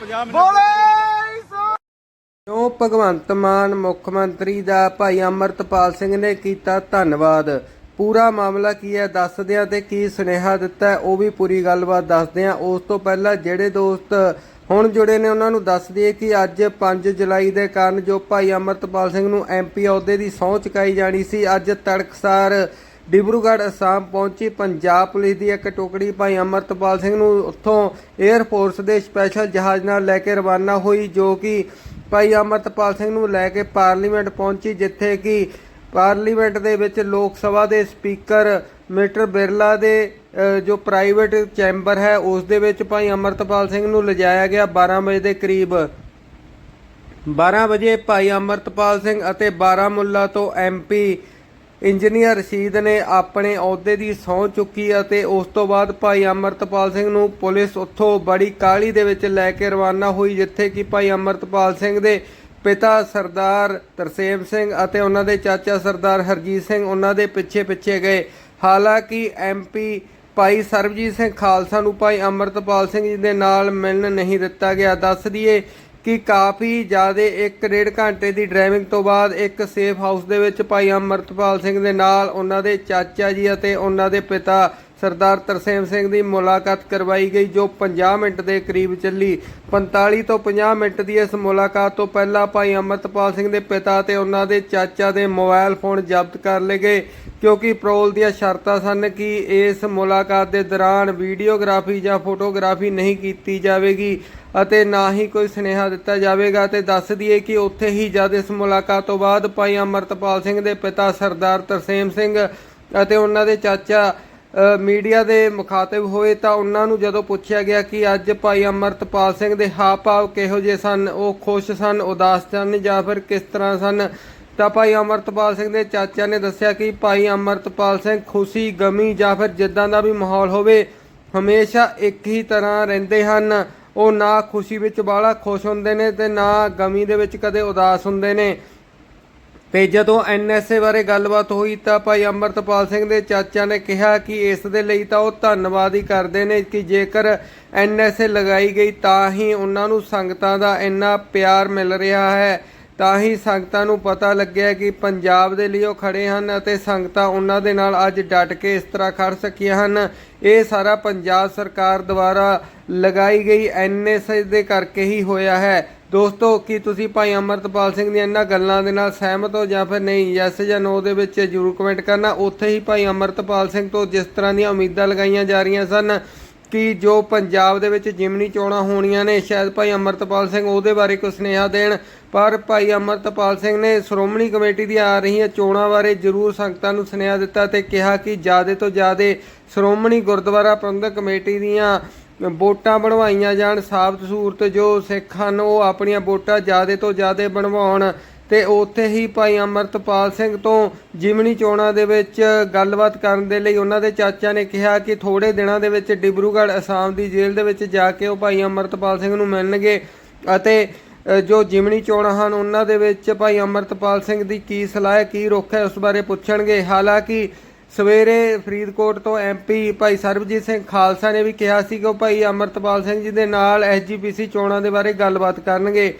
50 minute. ਬੋਲੇ ਸੋ ਭਗਵੰਤ ਮਾਨ ਮੁੱਖ ਮੰਤਰੀ ਦਾ ਭਾਈ ਅਮਰਤਪਾਲ ਸਿੰਘ ਨੇ ਕੀਤਾ ਧੰਨਵਾਦ। ਪੂਰਾ ਮਾਮਲਾ ਕੀ ਹੈ ਦੱਸਦੇ ਆ ਤੇ ਕੀ ਸੁਨੇਹਾ ਦਿੱਤਾ ਉਹ ਵੀ ਪੂਰੀ ਗੱਲਬਾਤ ਦੱਸਦੇ ਆ ਉਸ ਤੋਂ ਪਹਿਲਾਂ ਜਿਹੜੇ ਦੋਸਤ ਹੁਣ ਜੁੜੇ ਨੇ, ਉਹਨਾਂ ਨੂੰ ਦੱਸ ਦਈਏ ਕਿ ਅੱਜ 5 ਜੁਲਾਈ ਦੇ ਕਾਰਨ ਜੋ ਭਾਈ ਅਮਰਤਪਾਲ ਸਿੰਘ ਨੂੰ ਐਮਪੀ ਅਹੁਦੇ ਦੀ ਸਹੁੰ ਚੁਕਾਈ ਜਾਣੀ ਸੀ, ਅੱਜ ਤੜਕਸਾਰ ਡਿਬਰੂਗੜ੍ਹ ਅਸਾਮ ਪਹੁੰਚੀ ਪੰਜਾਬ ਪੁਲਿਸ ਦੀ ਇੱਕ ਟੁਕੜੀ ਭਾਈ ਅਮਰਤਪਾਲ ਸਿੰਘ ਨੂੰ ਉੱਥੋਂ 에ਅਰ ਫੋਰਸ ਦੇ ਸਪੈਸ਼ਲ ਜਹਾਜ਼ ਨਾਲ ਲੈ ਕੇ ਰਵਾਨਾ ਹੋਈ, ਜੋ ਕਿ ਭਾਈ ਅਮਰਤਪਾਲ ਸਿੰਘ ਨੂੰ ਲੈ ਕੇ ਪਾਰਲੀਮੈਂਟ ਪਹੁੰਚੀ, ਜਿੱਥੇ ਕਿ ਪਾਰਲੀਮੈਂਟ ਦੇ ਵਿੱਚ ਲੋਕ ਸਭਾ ਦੇ ਸਪੀਕਰ ਮਿਸਟਰ ਬਿਰਲਾ ਦੇ ਜੋ ਪ੍ਰਾਈਵੇਟ ਚੈਂਬਰ ਹੈ, ਉਸ ਦੇ ਵਿੱਚ ਭਾਈ ਅਮਰਤਪਾਲ ਸਿੰਘ ਨੂੰ ਲਿਜਾਇਆ ਗਿਆ 12 ਵਜੇ ਦੇ ਕਰੀਬ। 12 ਵਜੇ ਭਾਈ ਅਮਰਤਪਾਲ ਸਿੰਘ ਅਤੇ ਬਾਰਾਮੁੱਲਾ ਤੋਂ ਐਮਪੀ ਇੰਜੀਨੀਅਰ ਰਸ਼ੀਦ ਨੇ ਆਪਣੇ ਅਹੁਦੇ ਦੀ ਸਹੁੰ ਚੁੱਕੀ ਅਤੇ ਉਸ ਤੋਂ ਬਾਅਦ ਭਾਈ ਅਮਰਤਪਾਲ ਸਿੰਘ ਨੂੰ ਪੁਲਿਸ ਉੱਥੋਂ ਬੜੀ ਕਾਹਲੀ ਦੇ ਵਿੱਚ ਲੈ ਕੇ ਰਵਾਨਾ ਹੋਈ, ਜਿੱਥੇ ਕਿ ਭਾਈ ਅਮਰਤਪਾਲ ਸਿੰਘ ਦੇ ਪਿਤਾ ਸਰਦਾਰ ਤਰਸੇਮ ਸਿੰਘ ਅਤੇ ਉਹਨਾਂ ਦੇ ਚਾਚਾ ਸਰਦਾਰ ਹਰਜੀਤ ਸਿੰਘ ਉਹਨਾਂ ਦੇ ਪਿੱਛੇ ਪਿੱਛੇ ਗਏ। ਹਾਲਾਂਕਿ ਐਮਪੀ ਭਾਈ ਸਰਬਜੀਤ ਸਿੰਘ ਖਾਲਸਾ ਨੂੰ ਭਾਈ ਅਮਰਤਪਾਲ ਸਿੰਘ ਜੀ ਦੇ ਨਾਲ ਮਿਲਣ ਨਹੀਂ ਦਿੱਤਾ ਗਿਆ। ਦੱਸ ਦਈਏ ਕਿ ਕਾਫੀ ਜ਼ਿਆਦਾ 1.5 ਘੰਟੇ ਦੀ ਡਰਾਈਵਿੰਗ ਤੋਂ ਬਾਅਦ ਇੱਕ ਸੇਫ ਹਾਊਸ ਦੇ ਵਿੱਚ ਭਾਈ ਅਮਰਤਪਾਲ ਸਿੰਘ ਦੇ ਨਾਲ ਉਹਨਾਂ ਦੇ ਚਾਚਾ ਜੀ ਅਤੇ ਉਹਨਾਂ ਦੇ ਪਿਤਾ ਸਰਦਾਰ ਤਰਸੇਮ ਸਿੰਘ ਦੀ ਮੁਲਾਕਾਤ ਕਰਵਾਈ ਗਈ, ਜੋ 50 ਮਿੰਟ ਦੇ ਕਰੀਬ ਚੱਲੀ। 45 ਤੋਂ 50 ਮਿੰਟ ਦੀ ਇਸ ਮੁਲਾਕਾਤ ਤੋਂ ਪਹਿਲਾਂ ਭਾਈ ਅਮਰਤਪਾਲ ਸਿੰਘ ਦੇ ਪਿਤਾ ਤੇ ਉਹਨਾਂ ਦੇ ਚਾਚਾ ਦੇ ਮੋਬਾਈਲ ਫੋਨ ਜ਼ਬਤ ਕਰ ਲਏ ਗਏ, ਕਿਉਂਕਿ ਪ੍ਰੋਲ ਦੀਆਂ ਸ਼ਰਤਾਂ ਸਨ ਕਿ ਇਸ ਮੁਲਾਕਾਤ ਦੇ ਦੌਰਾਨ ਵੀਡੀਓਗ੍ਰਾਫੀ ਜਾਂ ਫੋਟੋਗ੍ਰਾਫੀ ਨਹੀਂ ਕੀਤੀ ਜਾਵੇਗੀ ਅਤੇ ਨਾ ਹੀ ਕੋਈ ਸੁਨੇਹਾ ਦਿੱਤਾ ਜਾਵੇਗਾ। ਤੇ ਦੱਸ ਦਈਏ ਕਿ ਉੱਥੇ ਹੀ ਜਦ ਇਸ ਮੁਲਾਕਾਤ ਤੋਂ ਬਾਅਦ ਭਾਈ ਅਮਰਤਪਾਲ ਸਿੰਘ ਦੇ ਪਿਤਾ ਸਰਦਾਰ ਤਰਸੇਮ ਸਿੰਘ ਅਤੇ ਉਹਨਾਂ ਦੇ ਚਾਚਾ ਮੀਡੀਆ ਦੇ ਮੁਖਾਤਿਬ ਹੋਏ ਤਾਂ ਉਹਨਾਂ ਨੂੰ ਜਦੋਂ ਪੁੱਛਿਆ ਗਿਆ ਕਿ ਅੱਜ ਭਾਈ ਅਮਰਤਪਾਲ ਸਿੰਘ ਦੇ ਹਾਵ ਭਾਵ ਕਿਹੋ ਜਿਹੇ ਸਨ, ਉਹ ਖੁਸ਼ ਸਨ, ਉਦਾਸ ਸਨ ਜਾਂ ਫਿਰ ਕਿਸ ਤਰ੍ਹਾਂ ਸਨ, ਤਾਂ ਭਾਈ ਅਮਰਤਪਾਲ ਸਿੰਘ ਦੇ ਚਾਚਾ ਨੇ ਦੱਸਿਆ ਕਿ ਭਾਈ ਅਮਰਤਪਾਲ ਸਿੰਘ ਖੁਸ਼ੀ, ਗਮੀ ਜਾਂ ਫਿਰ ਜਿੱਦਾਂ ਦਾ ਵੀ ਮਾਹੌਲ ਹੋਵੇ, ਹਮੇਸ਼ਾ ਇੱਕ ਹੀ ਤਰ੍ਹਾਂ ਰਹਿੰਦੇ ਹਨ। ਉਹ ਨਾ ਖੁਸ਼ੀ ਵਿੱਚ ਬਾਹਲਾ ਖੁਸ਼ ਹੁੰਦੇ ਨੇ ਤੇ ਨਾ ਗਮੀ ਦੇ ਵਿੱਚ ਕਦੇ ਉਦਾਸ ਹੁੰਦੇ ਨੇ। ਤੇ ਜਦੋਂ ਐਨਐਸਏ ਬਾਰੇ ਗੱਲਬਾਤ ਹੋਈ ਤਾਂ ਭਾਈ ਅਮਰਤਪਾਲ ਸਿੰਘ ਦੇ ਚਾਚਾ ਨੇ ਕਿਹਾ ਕਿ ਇਸ ਦੇ ਲਈ ਤਾਂ ਉਹ ਧੰਨਵਾਦ ਹੀ ਕਰਦੇ ਨੇ ਕਿ ਜੇਕਰ ਐਨਐਸਏ ਲਗਾਈ ਗਈ ਤਾਂ ਹੀ ਉਹਨਾਂ ਨੂੰ ਸੰਗਤਾਂ ਦਾ ਇੰਨਾ ਪਿਆਰ ਮਿਲ ਰਿਹਾ ਹੈ। ਤਾਂ ਹੀ ਸੰਗਤਾਂ ਨੂੰ ਪਤਾ ਲੱਗਿਆ ਕਿ ਪੰਜਾਬ ਦੇ ਲਈ ਉਹ ਖੜੇ ਹਨ ਅਤੇ ਸੰਗਤਾਂ ਉਹਨਾਂ ਦੇ ਨਾਲ ਅੱਜ ਡਟ ਕੇ ਇਸ ਤਰ੍ਹਾਂ ਖੜ ਸਕੀਆਂ ਹਨ। ਇਹ ਸਾਰਾ ਪੰਜਾਬ ਸਰਕਾਰ ਦੁਆਰਾ ਲਗਾਈ ਗਈ ਐਨਐਸਏ ਦੇ ਕਰਕੇ ਹੀ ਹੋਇਆ ਹੈ। ਦੋਸਤੋ, ਕੀ ਤੁਸੀਂ ਭਾਈ ਅਮਰਤਪਾਲ ਸਿੰਘ ਦੀਆਂ ਇਹਨਾਂ ਗੱਲਾਂ ਦੇ ਨਾਲ ਸਹਿਮਤ ਹੋ ਜਾਂ ਫਿਰ ਨਹੀਂ? ਯੈਸ ਜਾਂ ਨੋ ਦੇ ਵਿੱਚ ਜਰੂਰ ਕਮੈਂਟ ਕਰਨਾ। ਉੱਥੇ ਹੀ ਭਾਈ ਅਮਰਤਪਾਲ ਸਿੰਘ ਤੋਂ ਜਿਸ ਤਰ੍ਹਾਂ ਦੀਆਂ ਉਮੀਦਾਂ ਲਗਾਈਆਂ ਜਾ ਰਹੀਆਂ ਸਨ ਕਿ ਜੋ ਪੰਜਾਬ ਦੇ ਵਿੱਚ ਜਿਮਨੀ ਚੋਣਾਂ ਹੋਣੀਆਂ ਨੇ, ਸ਼ਾਇਦ ਭਾਈ ਅਮਰਤਪਾਲ ਸਿੰਘ ਉਹਦੇ ਬਾਰੇ ਕੋਈ ਸੁਨੇਹਾ ਦੇਣ। ਪਰ ਭਾਈ ਅਮਰਤਪਾਲ ਸਿੰਘ ਨੇ ਸ਼੍ਰੋਮਣੀ ਕਮੇਟੀ ਦੀਆਂ ਆ ਰਹੀਆਂ ਚੋਣਾਂ ਬਾਰੇ ਜ਼ਰੂਰ ਸੰਗਤਾਂ ਨੂੰ ਸੁਨੇਹਾ ਦਿੱਤਾ ਤੇ ਕਿਹਾ ਕਿ ਜਿਆਦੇ ਤੋਂ ਜਿਆਦੇ ਸ਼੍ਰੋਮਣੀ ਗੁਰਦੁਆਰਾ ਪ੍ਰਬੰਧਕ ਕਮੇਟੀ ਦੀਆਂ ਵੋਟਾਂ ਬਣਵਾਈਆਂ ਜਾਣ, ਸਾਬਤ ਸੂਰਤ ਜੋ ਸਿੱਖ ਹਨ, ਉਹ ਆਪਣੀਆਂ ਵੋਟਾਂ ਜਿਆਦੇ ਤੋਂ ਜਿਆਦੇ ਬਣਵਾਉਣ। ਤੇ ਉੱਥੇ ਹੀ ਭਾਈ ਅਮਰਤਪਾਲ ਸਿੰਘ ਤੋਂ ਜਿਮਨੀ ਚੋਣਾਂ ਦੇ ਵਿੱਚ ਗੱਲਬਾਤ ਕਰਨ ਦੇ ਲਈ ਉਹਨਾਂ ਦੇ ਚਾਚਾ ਨੇ ਕਿਹਾ ਕਿ ਥੋੜੇ ਦਿਨਾਂ ਦੇ ਵਿੱਚ ਡਿਬਰੂਗੜ੍ਹ ਅਸਾਮ ਦੀ ਜੇਲ੍ਹ ਦੇ ਵਿੱਚ ਜਾ ਕੇ ਉਹ ਭਾਈ ਅਮਰਤਪਾਲ ਸਿੰਘ ਨੂੰ ਮਿਲਣਗੇ। ਅਤੇ ਜੋ ਜਿਮਨੀ ਚੋਣਾਂ ਹਨ, ਉਹਨਾਂ ਦੇ ਵਿੱਚ ਭਾਈ ਅਮਰਤਪਾਲ ਸਿੰਘ ਦੀ ਕੀ ਸਲਾਹ ਕੀ ਰੁਖ ਹੈ, ਉਸ ਬਾਰੇ ਪੁੱਛਣਗੇ। ਹਾਲਾਂਕਿ ਸਵੇਰੇ ਫਰੀਦਕੋਟ ਤੋਂ ਐਮਪੀ ਭਾਈ ਸਰਬਜੀਤ ਸਿੰਘ ਖਾਲਸਾ ਨੇ ਵੀ ਕਿਹਾ ਸੀ ਕਿ ਉਹ ਭਾਈ ਅਮਰਤਪਾਲ ਸਿੰਘ ਜੀ ਦੇ ਨਾਲ ਐਸਜੀਪੀਸੀ ਚੋਣਾਂ ਦੇ ਬਾਰੇ ਗੱਲਬਾਤ ਕਰਨਗੇ।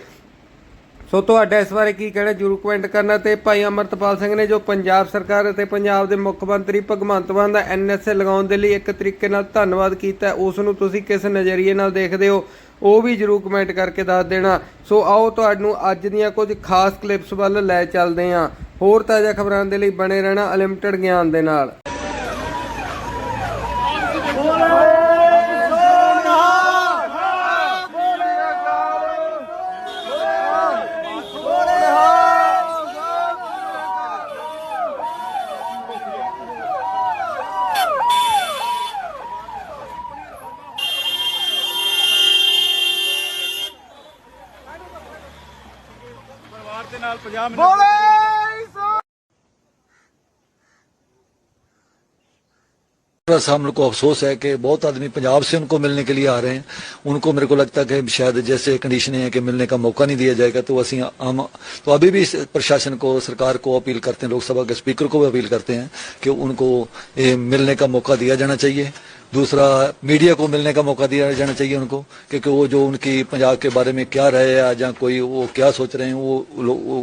ਸੋ ਤੁਹਾਡਾ ਇਸ ਬਾਰੇ ਕੀ ਕਹਿਣਾ, ਜਰੂਰ ਕਮੈਂਟ ਕਰਨਾ ਤੇ ਭਾਈ ਅਮਰਤਪਾਲ ਸਿੰਘ ਨੇ ਜੋ ਪੰਜਾਬ ਸਰਕਾਰ ਅਤੇ ਪੰਜਾਬ ਦੇ ਮੁੱਖ ਮੰਤਰੀ ਭਗਵੰਤ ਮਾਨ ਦਾ ਐਨਐਸਏ ਲਗਾਉਣ ਦੇ ਲਈ ਇੱਕ ਤਰੀਕੇ ਨਾਲ ਧੰਨਵਾਦ ਕੀਤਾ, ਉਸ ਨੂੰ ਤੁਸੀਂ ਕਿਸ ਨਜ਼ਰੀਏ ਨਾਲ ਦੇਖਦੇ ਹੋ, ਉਹ ਵੀ ਜਰੂਰ ਕਮੈਂਟ ਕਰਕੇ ਦੱਸ ਦੇਣਾ। ਸੋ ਆਓ, ਤੁਹਾਨੂੰ ਅੱਜ ਦੀਆਂ ਕੁਝ ਖਾਸ ਕਲਿੱਪਸ ਵੱਲ ਲੈ ਚੱਲਦੇ ਹਾਂ। ਹੋਰ ਤਾਜ਼ਾ ਖਬਰਾਂ ਦੇ ਲਈ ਬਣੇ ਰਹਿਣਾ ਅਨਲਿਮਟਿਡ ਗਿਆਨ ਦੇ ਨਾਲ। ਪਰਿਵਾਰ ਦੇ ਨਾਲ 50 ਮਿੰਟ تھوڑا سا ہم لوگ کو افسوس ہے کہ بہت آدمی پنجاب سے ان کو ملنے کے لیے آ رہے ہیں۔ ان کو میرے کو لگتا ہے کہ شاید جیسے کنڈیشن ہیں کہ ملنے کا موقع نہیں دیا جائے گا، تو اسی ہم، تو ابھی بھی پرشاسن کو، سرکار کو اپیل کرتے ہیں، لوک سبھا کے اسپیکر کو بھی اپیل کرتے ہیں کہ ان کو ملنے کا موقع دیا جانا چاہیے۔ دوسرا میڈیا کو ملنے کا موقع دیا جانا چاہیے ان کو، کیونکہ وہ جو ان کی پنجاب کے بارے میں کیا رہے یا جہاں کوئی وہ کیا سوچ رہے ہیں، وہ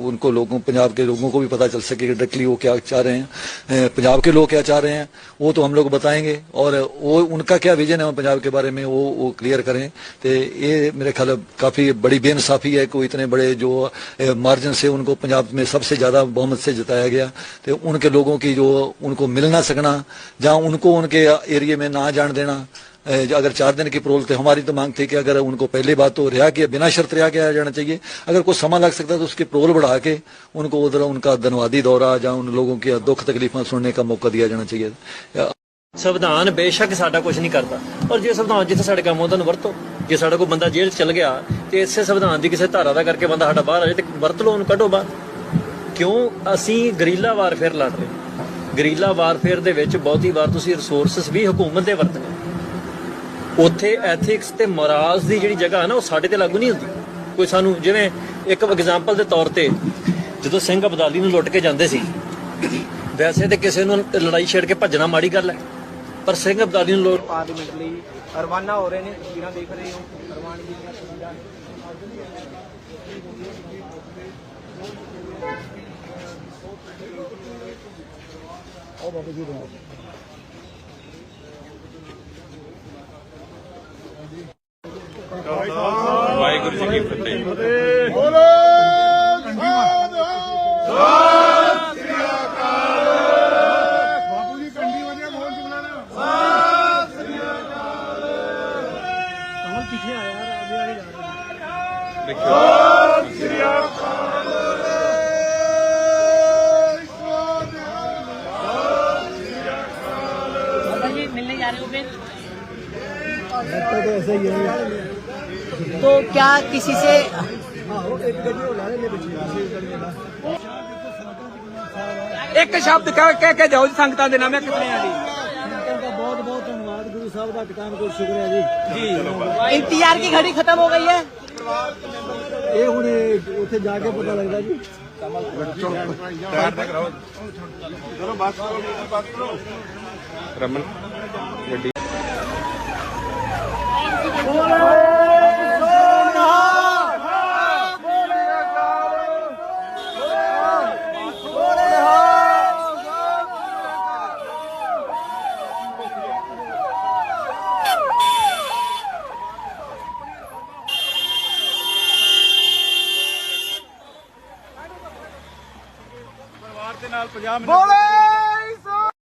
ان کو لوگوں، پنجاب کے لوگوں کو بھی پتا چل سکے کہ ڈائریکٹلی وہ کیا چاہ رہے ہیں۔ پنجاب کے لوگ کیا چاہ رہے ہیں، وہ تو ہم لوگ بتائیں گے۔ اور وہ ان کا کیا ویژن ہے پنجاب کے بارے میں وہ وہ کلیئر کریں۔ تو یہ میرے خیال کافی بڑی بے انصافی ہے کہ اتنے بڑے جو مارجن سے ان کو پنجاب میں سب سے زیادہ بہمت سے جتایا گیا۔ تو ان کے لوگوں کی جو ان کو مل نہ سکنا، جہاں ان کو ان کے ایریے میں نہ जान देना अ, अगर चार दिन की प्रोल थे हमारी तो मांग थी कि अगर उनको पहली बात तो रिहा किया बिना शर्त रिहा किया जाना चाहिए अगर कुछ समय लग सकता है तो उसकी प्रोल बढ़ा के उनको उधर उनका धनवादी दौरा या उन लोगों की दुख तकलीफें सुनने का मौका दिया जाना चाहिए या ਸੰਵਿਧਾਨ ਬੇਸ਼ੱਕ ਸਾਡਾ ਕੁਝ ਨਹੀਂ ਕਰਦਾ ਪਰ ਜੇ ਸੰਵਿਧਾਨ ਜਿੱਥੇ ਸਾਡੇ ਕੰਮ ਆਉਂਦਾ ਉਹਨੂੰ ਵਰਤੋ ਜੇ ਸਾਡਾ ਕੋਈ ਬੰਦਾ ਜੇਲ੍ਹ 'ਚ ਚਲ ਗਿਆ ਤੇ ਇਸੇ ਸੰਵਿਧਾਨ ਦੀ ਕਿਸੇ ਧਾਰਾ ਦਾ ਕਰਕੇ ਬੰਦਾ ਸਾਡਾ ਬਾਹਰ ਆ ਜਾਏ ਤੇ ਵਰਤ ਲਓ ਉਹਨੂੰ ਕੱਢੋ ਬਾਹਰ ਕਿਉਂ ਅਸੀਂ ਗਰੀਲਾ ਵਾਰਫੇਅਰ ਲੜ ਰਹੇ ਗਰੀਲਾ ਵਾਰਫੇਅਰ ਦੇ ਵਿੱਚ ਬਹੁਤੀ ਵਾਰ ਤੁਸੀਂ ਰਿਸੋਰਸਸ ਵੀ ਹਕੂਮਤ ਦੇ ਵਰਤਨੇ ਉੱਥੇ ਐਥਿਕਸ ਤੇ ਮੋਰਲਸ ਦੀ ਜਿਹੜੀ ਜਗ੍ਹਾ ਹੈ ਨਾ, ਉਹ ਸਾਡੇ ਤੇ ਲਾਗੂ ਨਹੀਂ ਹੁੰਦੀ। ਕੋਈ ਸਾਨੂੰ ਜਿਵੇਂ ਇੱਕ ਐਗਜ਼ਾਮਪਲ ਦੇ ਤੌਰ ਤੇ ਜਦੋਂ ਸਿੰਘ ਅਬਦਾਲੀ ਨੂੰ ਲੁੱਟ ਕੇ ਜਾਂਦੇ ਸੀ, ਵੈਸੇ ਤੇ ਕਿਸੇ ਨੂੰ ਲੜਾਈ ਛੇੜ ਕੇ ਭੱਜਣਾ ਮਾੜੀ ਗੱਲ ਹੈ, ਪਰ ਸਿੰਘ ਅਬਦਾਲੀ ਨੂੰ ਲੁੱਟ ਪਾਰਲੀਮੈਂਟ ਲਈ ਰਵਾਨਾ ਹੋ ਰਹੇ ਨੇ, ਤਸਵੀਰਾਂ ਦੇਖ ਰਹੇ ਹੋ ਰਵਾਨਗੀ ਦੀਆਂ ਤਸਵੀਰਾਂ। 我把这个给你。तो क्या किसी से ਇੱਕ ਸ਼ਬਦ ਕਹਿ ਕਹਿ ਕੇ ਜਾਓ ਜੀ ਸੰਗਤਾਂ ਦੇ ਨਾਮੇ ਕਿਤਨੇ ਆ ਜੀ इंतजार की घड़ी खत्म हो गई है ਇਹ ਹੁਣ ਉੱਥੇ ਜਾ ਕੇ ਪਤਾ ਲੱਗਦਾ ਜੀ ਪਰਿਵਾਰ ਦੇ ਨਾਲ 50 ਮਿੰਟ ਬੋਲੇ।